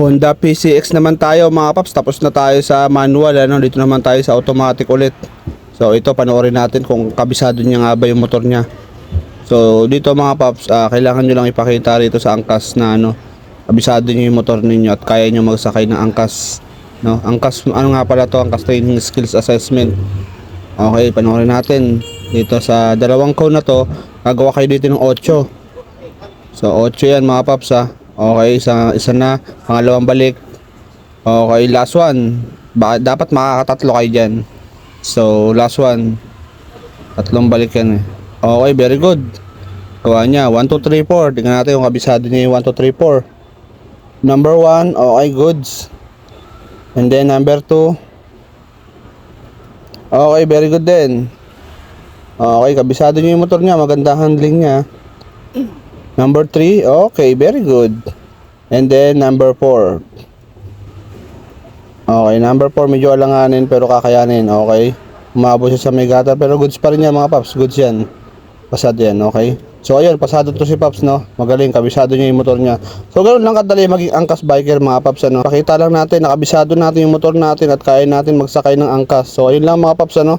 Honda PCX naman tayo mga paps. Tapos na tayo sa manual. Ano? Dito naman tayo sa automatic ulit. So ito panoorin natin kung kabisado niya nga ba yung motor niya. So dito mga paps, ah, kailangan nyo lang ipakita rito sa angkas na ano, kabisado niyo yung motor ninyo at kaya nyo magsakay ng angkas. No? Angkas, ano nga pala to? Angkas Training Skills Assessment. Okay, panoorin natin. Dito sa dalawang cone na to, gagawa kayo dito ng 8. So 8 yan mga paps ha. Okay, isa, isa na. Pangalawang balik. Okay, last one. Ba, dapat makakatatlo kayo dyan. So, last one. Tatlong balik yan eh. Okay, very good. Gawa niya. 1, 2, 3, 4. Tingnan natin kung kabisado niya yung 1, 2, 3, 4. Number 1, okay, goods. And then number 2. Okay, very good din. Okay, kabisado niya yung motor niya. Maganda handling niya. Number 3, okay, very good. And then number 4. Okay, number 4 medyo alanganin pero kakayanin, okay. Umabot siya sa may pero goods pa rin yan mga paps, goods yan. Pasado yan, okay. So ayun, pasado to si Paps no. Magaling, kabisado niya yung motor niya. So ganoon lang kadali maging angkas biker mga Paps ano. Pakita lang natin, nakabisado natin yung motor natin at kaya natin magsakay ng angkas. So ayun lang mga Paps ano.